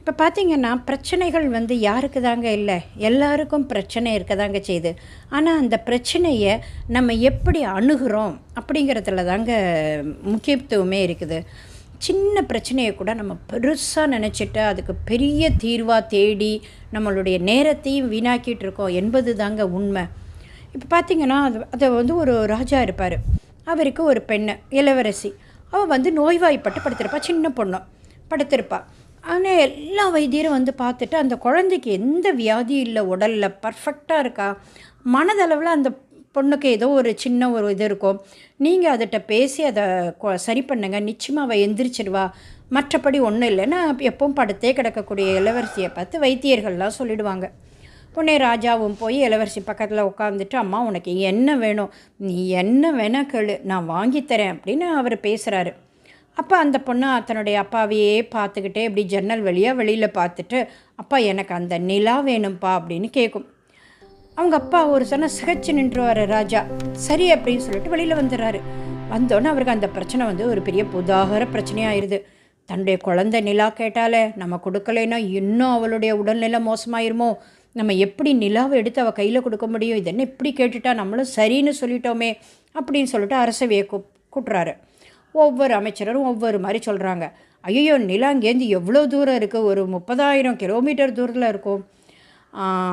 இப்போ பார்த்தீங்கன்னா பிரச்சனைகள் வந்து யாருக்கு தாங்க இல்லை? எல்லாருக்கும் பிரச்சனை இருக்க தாங்க செய்யுது ஆனால் அந்த பிரச்சனையை நம்ம எப்படி அணுகிறோம் அப்படிங்கிறதுல தாங்க முக்கியத்துவமே இருக்குது. சின்ன பிரச்சனையை கூட நம்ம பெருசாக நினச்சிட்டு அதுக்கு பெரிய தீர்வாக தேடி நம்மளுடைய நேரத்தையும் வீணாக்கிட்டு இருக்கோம் என்பது தாங்க உண்மை. இப்போ பார்த்தீங்கன்னா அது அதை வந்து ஒரு ராஜா இருப்பார். அவருக்கு ஒரு பெண்ணு இளவரசி. அவள் வந்து நோய்வாய்ப்பட்டு படுத்திருப்பா. சின்ன பொண்ணு படுத்திருப்பாள் ஆனால் எல்லா வைத்தியரும் வந்து பார்த்துட்டு அந்த குழந்தைக்கு எந்த வியாதியும் இல்லை உடலில் பர்ஃபெக்டாக இருக்கா? மனதளவில் அந்த பொண்ணுக்கு ஏதோ ஒரு சின்ன ஒரு இது இருக்கும். நீங்கள் அதிட்ட பேசி அதை கொ- சரி பண்ணுங்க. நிச்சயமாக அவள் எந்திரிச்சிடுவா மற்றபடி ஒன்றும் இல்லைன்னா எப்பவும் படுத்தே கிடக்கக்கூடிய இளவரசியை பார்த்து வைத்தியர்கள்லாம் சொல்லிடுவாங்க. உடனே ராஜாவும் போய் இளவரசி பக்கத்தில் உட்காந்துட்டு அம்மா உனக்கு என்ன வேணும்? நீ என்ன வேணா கேளு. நான் வாங்கித்தரேன் அப்படின்னு அவர் பேசுகிறாரு அப்போ அந்த பொண்ணு தன்னுடைய அப்பாவையே பார்த்துக்கிட்டே இப்படி ஜன்னல் வழியாக வெளியில் பார்த்துட்டு அப்பா எனக்கு அந்த நிலா வேணும்ப்பா அப்படின்னு கேட்கும் அவங்க அப்பா ஒரு சன சிகச்சு நின்றுவார் ராஜா சரி அப்படின்னு சொல்லிட்டு வெளியில் வந்துடுறாரு. வந்தோடனே அவருக்கு அந்த பிரச்சனை வந்து ஒரு பெரிய புதாகர பிரச்சனையாயிருது. தன்னுடைய குழந்தை நிலா கேட்டாலே நம்ம கொடுக்கலைன்னா இன்னும் அவளுடைய உடல்நிலை மோசமாயிருமோ? நம்ம எப்படி நிலாவை எடுத்து அவள் கையில் கொடுக்க முடியும்? இதென்ன இப்படி கேட்டுட்டா நம்மளும் சரின்னு சொல்லிட்டோமே அப்படின்னு சொல்லிட்டு அரசவையை கூ கூட்டுறாரு. ஒவ்வொரு அமைச்சரும் ஒவ்வொரு மாதிரி சொல்கிறாங்க ஐயோ நிலாங்கேந்து எவ்வளோ தூரம் இருக்குது ஒரு முப்பதாயிரம் கிலோமீட்டர் தூரத்தில் இருக்கும்.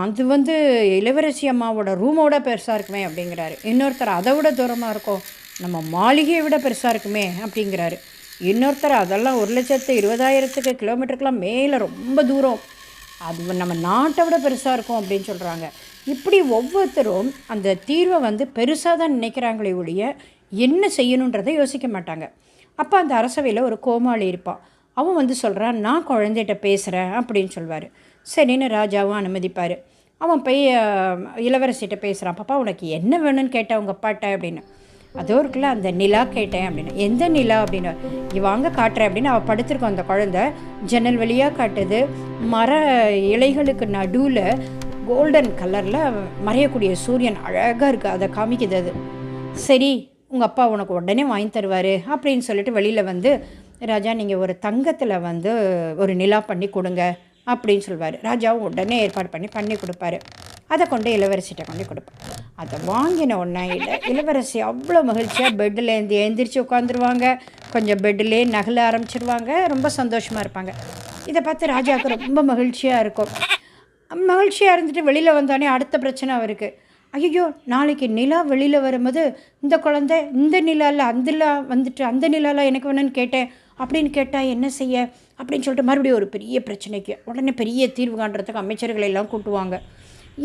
அது வந்து இளவரசி அம்மாவோட ரூமோட பெருசாக இருக்குமே அப்படிங்கிறாரு. இன்னொருத்தர் அதை விட தூரமாக இருக்கும். நம்ம மாளிகையை விட பெருசாக இருக்குமே அப்படிங்கிறாரு. இன்னொருத்தர் அதெல்லாம் ஒரு லட்சத்து இருபதாயிரத்துக்கு கிலோமீட்டருக்கெலாம் மேலே ரொம்ப தூரம். அது நம்ம நாட்டை விட பெருசாக இருக்கும் அப்படின்னு சொல்கிறாங்க இப்படி ஒவ்வொருத்தரும் அந்த தீர்வை வந்து பெருசாக தான் நினைக்கிறாங்களே ஒழிய என்ன செய்யணுன்றதை யோசிக்க மாட்டாங்க. அப்போ அந்த அரசவையில் ஒரு கோமாளி இருப்பான் அவன் வந்து சொல்கிறான் நான் குழந்தைகிட்ட பேசுகிறேன் அப்படின்னு சொல்வார். சரின்னு ராஜாவும் அனுமதிப்பார். அவன் போய் இளவரசிகிட்ட பேசுகிறான் பாப்பா உனக்கு என்ன வேணும்னு கேட்டேன் உங்கள் அப்பாட்ட அப்படின்னு. அதோ இருக்குல்ல அந்த நிலா கேட்டேன் அப்படின்னு. எந்த நிலா? அப்படின்னு. இங்க வாங்க காட்டுறேன் அப்படின்னு. அவள் படுத்திருக்கோம் அந்த குழந்தை. ஜன்னல் வழியாக காட்டுது. மர இலைகளுக்கு நடுவில் கோல்டன் கலரில் மறையக்கூடிய சூரியன் அழகாக இருக்குது அதை காமிக்குது அது. சரி உங்கள் அப்பா உனக்கு உடனே வாங்கி தருவார் அப்படின்னு சொல்லிட்டு வெளியில் வந்து ராஜா நீங்கள் ஒரு தங்கத்தில் வந்து ஒரு நிலா பண்ணி கொடுங்க அப்படின்னு சொல்வார். ராஜாவும் உடனே ஏற்பாடு பண்ணி பண்ணி கொடுப்பாரு. அதை கொண்டு இளவரசிகிட்ட கொண்டு கொடுப்பேன் அதை வாங்கின உடனே இல்லை இளவரசி அவ்வளோ மகிழ்ச்சியாக பெட்டில் எழுந்திரிச்சு உட்காந்துருவாங்க கொஞ்சம் பெட்டிலே நகல ஆரம்பிச்சிருவாங்க. ரொம்ப சந்தோஷமாக இருப்பாங்க. இதை பார்த்து ராஜாவுக்கு ரொம்ப மகிழ்ச்சியாக இருக்கும். மகிழ்ச்சியாக இருந்துட்டு வெளியில் வந்தோடனே அடுத்த பிரச்சனை அவருக்கு. ஐயோ நாளைக்கு நிலா வெளியில் வரும்போது இந்த குழந்தை இந்த நிலாவில் அந்த வந்துட்டு அந்த நிலாவில் எனக்கு வேணும்னு கேட்டேன். அப்படின்னு கேட்டால் என்ன செய்ய? அப்படின்னு சொல்லிட்டு மறுபடியும் ஒரு பெரிய பிரச்சனைக்கு உடனே பெரிய தீர்வு காண்றதுக்கு அமைச்சர்களை எல்லாம் கூட்டுவாங்க.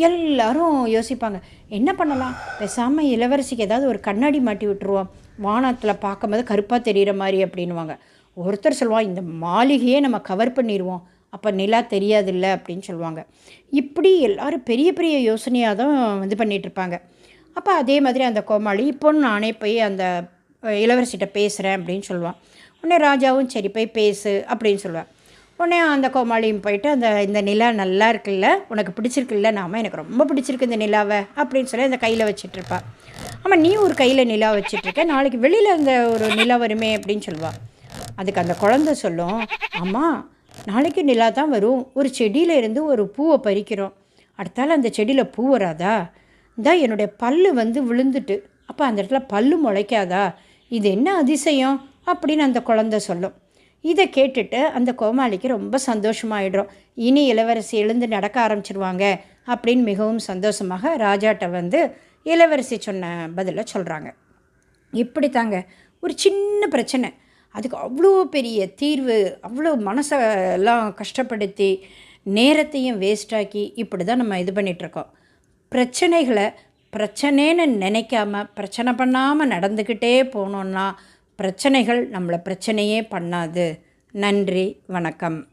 எல்லாரும் யோசிப்பாங்க என்ன பண்ணலாம்? பேசாமல் இளவரசிக்கு ஏதாவது ஒரு கண்ணாடி மாட்டி விட்டுருவோம். வானத்தில் பார்க்கும்போது கருப்பாக தெரிகிற மாதிரி அப்படின்வாங்க ஒருத்தர் சொல்லுவான் இந்த மாளிகையே நம்ம கவர் பண்ணிடுவோம் அப்போ நிலா தெரியாதில்ல அப்படின்னு சொல்லுவாங்க. இப்படி எல்லாரும் பெரிய பெரிய யோசனையாக தான் இது பண்ணிகிட்ருப்பாங்க இருப்பாங்க. அப்போ அதே மாதிரி அந்த கோமாளி இப்போ நானே போய் அந்த இளவரசிட்ட இளவரசிகிட்ட பேசுகிறேன் அப்படின்னு சொல்லுவான். உடனே ராஜாவும் சரி போய் பேசு அப்படின்னு சொல்லுவேன். உடனே அந்த கோமாளியும் போயிட்டு அந்த இந்த நிலா நல்லா இருக்குல்ல உனக்கு பிடிச்சிருக்குல்ல நாம எனக்கு ரொம்ப பிடிச்சிருக்கு இந்த நிலாவை அப்படின்னு சொல்லி அந்த கையில் வச்சிட்ருப்பா ஆமாம் நீ ஒரு கையில் நிலா வச்சிட்ருக்க நாளைக்கு வெளியில் அந்த ஒரு நிலா வருமே அப்படின்னு சொல்லுவாள் அதுக்கு அந்த குழந்தை சொல்லும் ஆமாம் நாளைக்கு நிலா தான் வரும். ஒரு செடியில் இருந்து ஒரு பூவை பறிக்கிறோம். அடுத்தால அந்த செடியில் பூ வராதா? தான் என்னுடைய பல்லு வந்து விழுந்துட்டு அப்போ அந்த இடத்துல பல்லு முளைக்காதா? இது என்ன அதிசயம்? அப்படின்னு அந்த குழந்தை சொல்லும். இதை கேட்டுட்டு அந்த கோமாளிக்கு ரொம்ப சந்தோஷமாயிடும். இனி இளவரசி எழுந்து நடக்க ஆரம்பிச்சிருவாங்க அப்படின்னு மிகவும் சந்தோஷமாக ராஜாட்ட வந்து இளவரசி சொன்ன பதிலை சொல்கிறாங்க இப்படி தாங்க ஒரு சின்ன பிரச்சனை. அதுக்கு அவ்வளோ பெரிய தீர்வு அவ்வளோ மனசை எல்லாம் கஷ்டப்படுத்தி நேரத்தையும் வேஸ்டாக்கி இப்படி தான் நம்ம இது பண்ணிகிட்ருக்கோம் பிரச்சனைகளை பிரச்சனைன்னு நினைக்காம பிரச்சனை பண்ணாமல் நடந்துக்கிட்டே போனோன்னா பிரச்சனைகள் நம்மளை பிரச்சனையே பண்ணாது. நன்றி வணக்கம்.